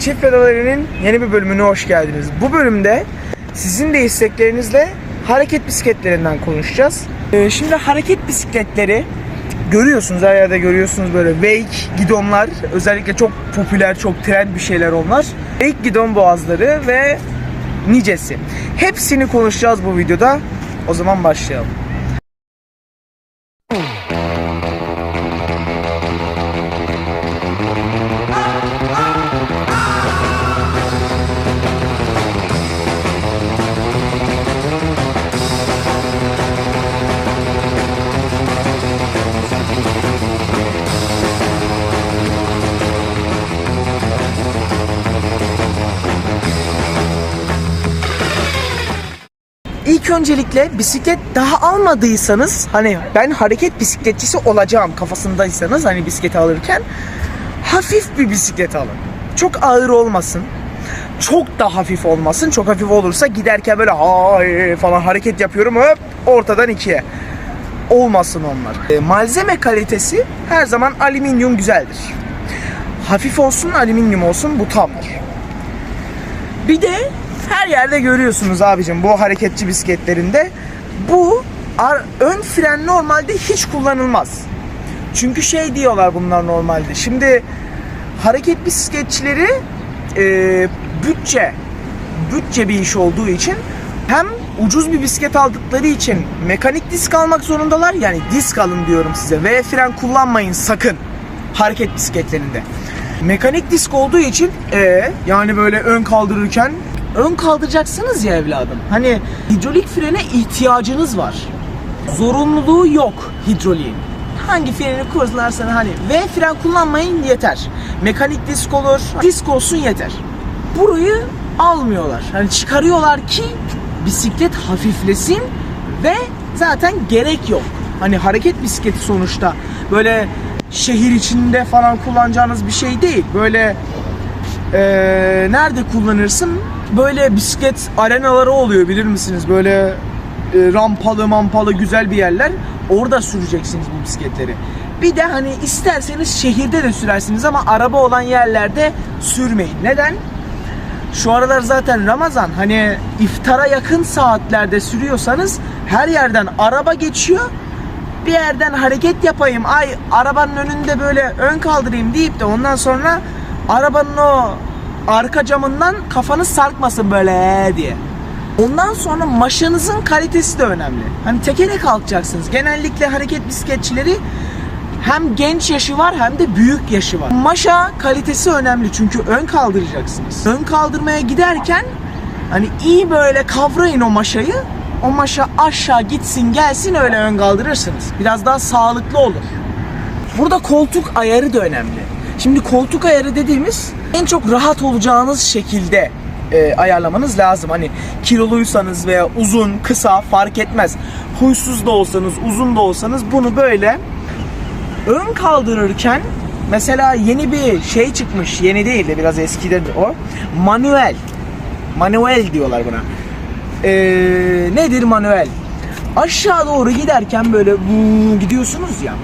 Çift Pedaleri'nin yeni bir bölümüne hoş geldiniz. Bu bölümde sizin de isteklerinizle hareket bisikletlerinden konuşacağız. Ee, şimdi hareket bisikletleri görüyorsunuz her yerde görüyorsunuz böyle wake gidonlar özellikle çok popüler çok trend bir şeyler onlar. Wake gidon boğazları ve nicesi. Hepsini konuşacağız bu videoda. O zaman başlayalım. İlk öncelikle bisiklet daha almadıysanız hani ben hareket bisikletçisi olacağım kafasındaysanız hani bisikleti alırken hafif bir bisiklet alın. Çok ağır olmasın. Çok da hafif olmasın. Çok hafif olursa giderken böyle hay falan hareket yapıyorum hop ortadan ikiye. Olmasın onlar. E, malzeme kalitesi her zaman alüminyum güzeldir. Hafif olsun alüminyum olsun bu tamdır. Bir de her yerde görüyorsunuz abicim bu hareketçi bisikletlerinde. Bu ön fren normalde hiç kullanılmaz. Çünkü şey diyorlar bunlar normalde. Şimdi hareket bisikletçileri e, bütçe bütçe bir iş olduğu için hem ucuz bir bisiklet aldıkları için mekanik disk almak zorundalar. Yani disk alın diyorum size. V fren kullanmayın sakın hareket bisikletlerinde. Mekanik disk olduğu için e yani böyle ön kaldırırken ön kaldıracaksınız ya evladım. Hani hidrolik frene ihtiyacınız var. Zorunluluğu yok hidroliğin. Hangi freni kullanırsanız hani V fren kullanmayın yeter. Mekanik disk olur, disk olsun yeter. Burayı almıyorlar. Hani çıkarıyorlar ki bisiklet hafiflesin ve zaten gerek yok. Hani hareket bisikleti sonuçta böyle şehir içinde falan kullanacağınız bir şey değil. Böyle eee, nerede kullanırsın? Böyle bisiklet arenaları oluyor bilir misiniz? Böyle e, rampalı mampalı güzel bir yerler. Orada süreceksiniz bu bisikletleri. Bir de hani isterseniz şehirde de sürersiniz ama araba olan yerlerde sürmeyin. Neden? Şu aralar zaten Ramazan hani iftara yakın saatlerde sürüyorsanız her yerden araba geçiyor. Bir yerden hareket yapayım ay arabanın önünde böyle ön kaldırayım deyip de ondan sonra arabanın o arka camından kafanız sarkmasın böyle diye. Ondan sonra maşanızın kalitesi de önemli. Hani tekere kalkacaksınız. Genellikle hareket bisikletçileri hem genç yaşı var hem de büyük yaşı var. Maşa kalitesi önemli çünkü ön kaldıracaksınız. Ön kaldırmaya giderken hani iyi böyle kavrayın o maşayı. O maşa aşağı gitsin gelsin öyle ön kaldırırsınız. Biraz daha sağlıklı olur. Burada koltuk ayarı da önemli. Şimdi koltuk ayarı dediğimiz en çok rahat olacağınız şekilde e, ayarlamanız lazım. Hani kiloluysanız veya uzun, kısa fark etmez. Huysuz da olsanız, uzun da olsanız bunu böyle ön kaldırırken mesela yeni bir şey çıkmış. Yeni değil de biraz eskiden o. Manuel. Manuel diyorlar buna. Ee, nedir manuel? Aşağı doğru giderken böyle bu gidiyorsunuz ya.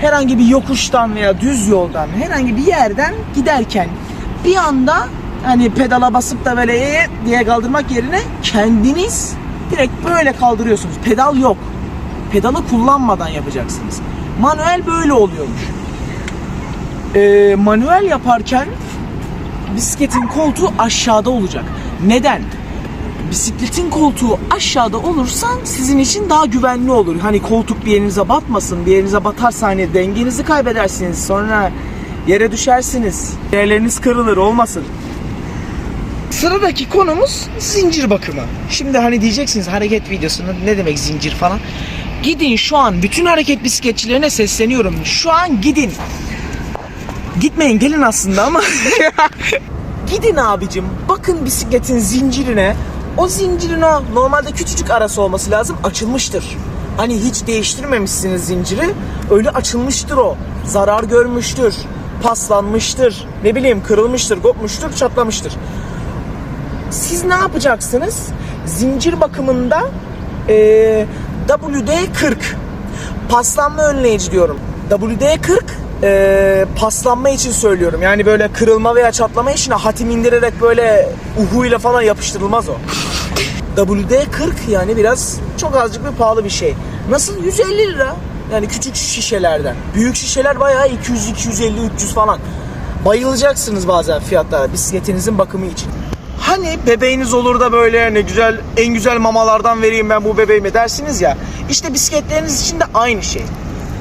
Herhangi bir yokuştan veya düz yoldan herhangi bir yerden giderken bir anda hani pedala basıp da böyle ee diye kaldırmak yerine kendiniz direkt böyle kaldırıyorsunuz. Pedal yok. Pedalı kullanmadan yapacaksınız. Manuel böyle oluyormuş. Ee, manuel yaparken bisikletin koltuğu aşağıda olacak. Neden? Bisikletin koltuğu aşağıda olursa sizin için daha güvenli olur. Hani koltuk bir yerinize batmasın. Bir yerinize batarsa hani dengenizi kaybedersiniz. Sonra yere düşersiniz. Yerleriniz kırılır olmasın. Sıradaki konumuz zincir bakımı. Şimdi hani diyeceksiniz hareket videosunda ne demek zincir falan. Gidin şu an bütün hareket bisikletçilerine sesleniyorum. Şu an gidin. Gitmeyin gelin aslında ama. gidin abicim bakın bisikletin zincirine. O zincirin o normalde küçücük arası olması lazım açılmıştır. Hani hiç değiştirmemişsiniz zinciri. Öyle açılmıştır o. Zarar görmüştür. Paslanmıştır. Ne bileyim kırılmıştır, kopmuştur, çatlamıştır siz ne yapacaksınız? Zincir bakımında eee, WD-40 paslanma önleyici diyorum. WD-40 e, paslanma için söylüyorum. Yani böyle kırılma veya çatlama için hatim indirerek böyle uhuyla falan yapıştırılmaz o. WD-40 yani biraz çok azıcık bir pahalı bir şey. Nasıl? 150 lira. Yani küçük şişelerden. Büyük şişeler bayağı 200, 250, 300 falan. Bayılacaksınız bazen fiyatlara bisikletinizin bakımı için. Hani bebeğiniz olur da böyle ne güzel en güzel mamalardan vereyim ben bu bebeğime dersiniz ya. İşte bisikletleriniz için de aynı şey.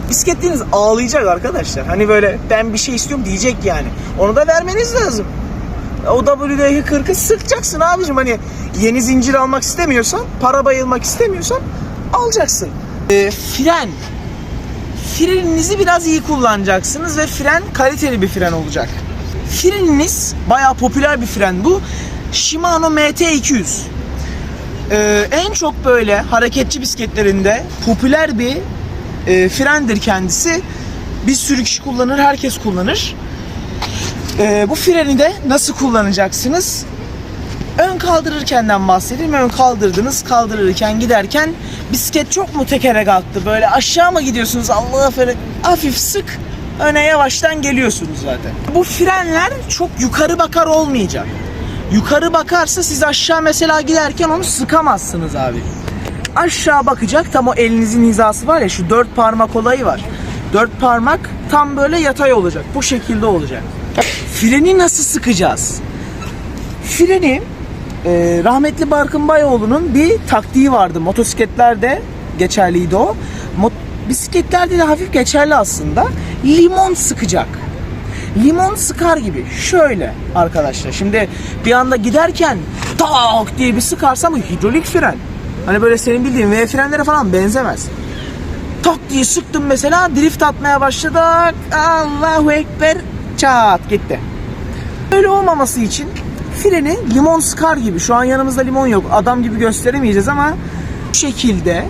Bisikletiniz ağlayacak arkadaşlar. Hani böyle ben bir şey istiyorum diyecek yani. Onu da vermeniz lazım. O WD-40'ı sıkacaksın abicim hani yeni zincir almak istemiyorsan, para bayılmak istemiyorsan alacaksın. Ee, fren. Freninizi biraz iyi kullanacaksınız ve fren kaliteli bir fren olacak. Freniniz bayağı popüler bir fren bu. Shimano MT200. Ee, en çok böyle hareketçi bisikletlerinde popüler bir e, frendir kendisi. Bir sürü kişi kullanır, herkes kullanır. Ee, bu freni de nasıl kullanacaksınız? Ön kaldırırkenden bahsedeyim. Ön kaldırdınız, kaldırırken giderken bisiklet çok mu tekere kalktı? Böyle aşağı mı gidiyorsunuz? Allah'a fere hafif sık öne yavaştan geliyorsunuz zaten. Bu frenler çok yukarı bakar olmayacak. Yukarı bakarsa siz aşağı mesela giderken onu sıkamazsınız abi. Aşağı bakacak tam o elinizin hizası var ya şu dört parmak olayı var. Dört parmak tam böyle yatay olacak. Bu şekilde olacak. Freni nasıl sıkacağız? Freni e, rahmetli Barkın Bayoğlu'nun bir taktiği vardı. Motosikletlerde geçerliydi o. Mot- bisikletlerde de hafif geçerli aslında. Limon sıkacak. Limon sıkar gibi. Şöyle arkadaşlar. Şimdi bir anda giderken tak diye bir sıkarsam hidrolik fren. Hani böyle senin bildiğin V frenlere falan benzemez. Tak diye sıktım mesela drift atmaya başladık. Allahu Ekber çat gitti. Öyle olmaması için freni limon sıkar gibi. Şu an yanımızda limon yok. Adam gibi gösteremeyeceğiz ama bu şekilde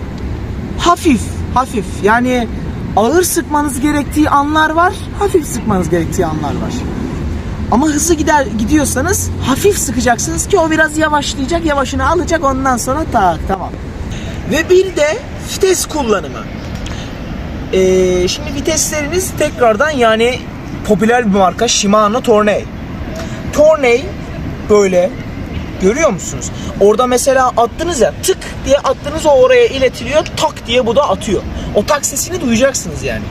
hafif hafif yani ağır sıkmanız gerektiği anlar var. Hafif sıkmanız gerektiği anlar var. Ama hızlı gider gidiyorsanız hafif sıkacaksınız ki o biraz yavaşlayacak, yavaşını alacak ondan sonra tak tamam. Ve bir de vites kullanımı. Ee, şimdi vitesleriniz tekrardan yani popüler bir marka Shimano Tourney. Tourney böyle görüyor musunuz? Orada mesela attınız ya tık diye attınız o oraya iletiliyor tak diye bu da atıyor. O tak sesini duyacaksınız yani.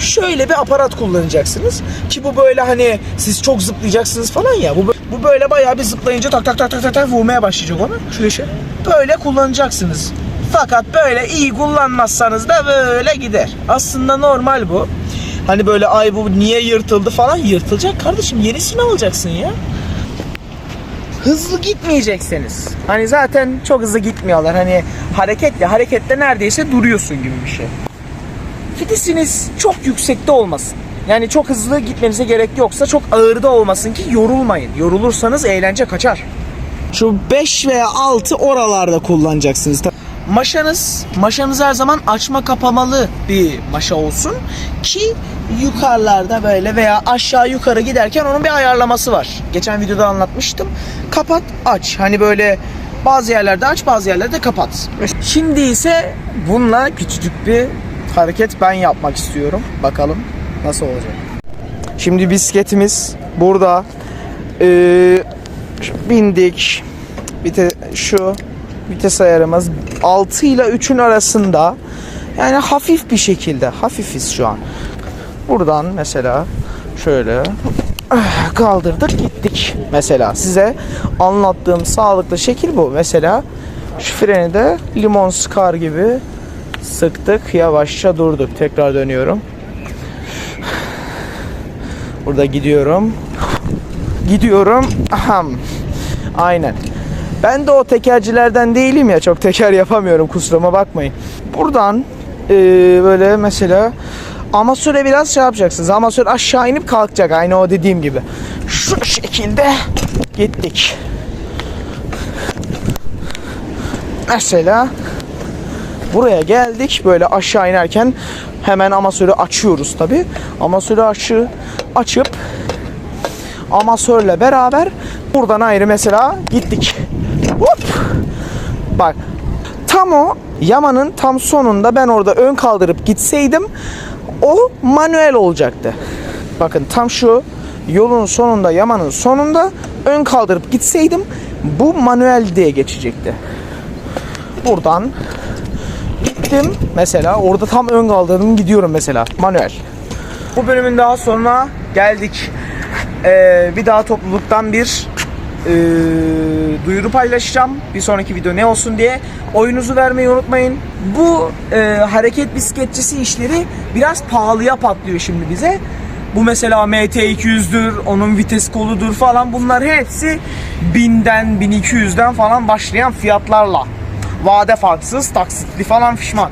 Şöyle bir aparat kullanacaksınız ki bu böyle hani siz çok zıplayacaksınız falan ya bu bu böyle bayağı bir zıplayınca tak tak tak tak tak, tak vurmaya başlayacak onu. İşe. Böyle kullanacaksınız. Fakat böyle iyi kullanmazsanız da böyle gider. Aslında normal bu. Hani böyle ay bu niye yırtıldı falan yırtılacak kardeşim yenisini alacaksın ya. Hızlı gitmeyecekseniz. Hani zaten çok hızlı gitmiyorlar. Hani hareketle harekette neredeyse duruyorsun gibi bir şey. Vitesiniz çok yüksekte olmasın. Yani çok hızlı gitmenize gerek yoksa çok ağırda olmasın ki yorulmayın. Yorulursanız eğlence kaçar. Şu 5 veya 6 oralarda kullanacaksınız. Maşanız, maşanız her zaman açma kapamalı bir maşa olsun ki yukarılarda böyle veya aşağı yukarı giderken onun bir ayarlaması var. Geçen videoda anlatmıştım. Kapat, aç. Hani böyle bazı yerlerde aç, bazı yerlerde kapat. Şimdi ise bununla küçücük bir hareket ben yapmak istiyorum. Bakalım nasıl olacak. Şimdi bisikletimiz burada. Ee, bindik. Bir şu vites ayarımız 6 ile 3'ün arasında. Yani hafif bir şekilde. Hafifiz şu an. Buradan mesela şöyle kaldırdık gittik. Mesela size anlattığım sağlıklı şekil bu. Mesela şu freni de limon sıkar gibi sıktık. Yavaşça durduk. Tekrar dönüyorum. Burada gidiyorum. Gidiyorum. Aham. Aynen. Ben de o tekercilerden değilim ya. Çok teker yapamıyorum kusuruma bakmayın. Buradan eee, böyle mesela amasöre biraz şey yapacaksınız. Amasör aşağı inip kalkacak. Aynı o dediğim gibi. Şu şekilde gittik. Mesela buraya geldik. Böyle aşağı inerken hemen amasörü açıyoruz tabi. Amasörü açı, açıp amasörle beraber buradan ayrı mesela gittik. Hop. Bak tam o yamanın tam sonunda ben orada ön kaldırıp gitseydim O manuel olacaktı. Bakın tam şu yolun sonunda yamanın sonunda ön kaldırıp gitseydim bu manuel diye geçecekti. Buradan gittim mesela orada tam ön kaldırdım gidiyorum mesela manuel. Bu bölümün daha sonuna geldik. Ee, bir daha topluluktan bir e, duyuru paylaşacağım. Bir sonraki video ne olsun diye. Oyunuzu vermeyi unutmayın. Bu e, hareket bisikletçisi işleri biraz pahalıya patlıyor şimdi bize. Bu mesela MT200'dür, onun vites koludur falan bunlar hepsi 1000'den 1200'den falan başlayan fiyatlarla. Vade farksız, taksitli falan fişman.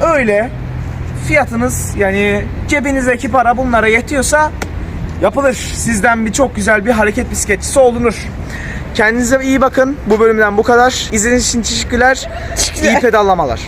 Öyle fiyatınız yani cebinizdeki para bunlara yetiyorsa yapılır. Sizden bir çok güzel bir hareket bisikletçisi olunur. Kendinize iyi bakın. Bu bölümden bu kadar. İzlediğiniz için teşekkürler. İyi pedallamalar.